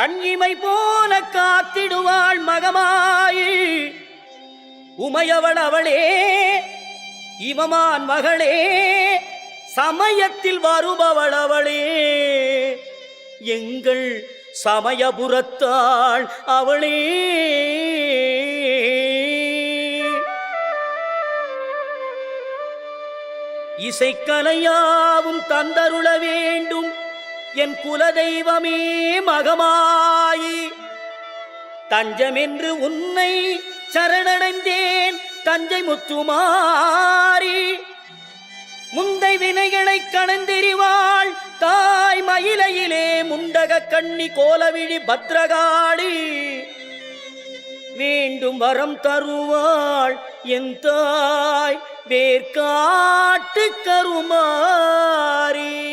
கண்ணிமை போல காத்திடுவாள் மகமாய். உமையவள் அவளே இமமான் மகளே சமயத்தில் வருபவள் அவளே. எங்கள் சமயபுரத்தாள் அவளே. இசைக்கலையாவும் தந்தருள வேண்டும். என் குலதெய்வமே மகமாயி தஞ்சமென்று உன்னை சரணடைந்தேன் தஞ்சை முத்துமாரி முந்தை வினைகளை கணந்தெறிவாள் தாய் மயிலையிலே முண்டக கண்ணி கோலவிழி பத்ரகாளி. வேண்டும் வரம் தருவாள் என் தாய் வேர்காட்டு கருமாறி.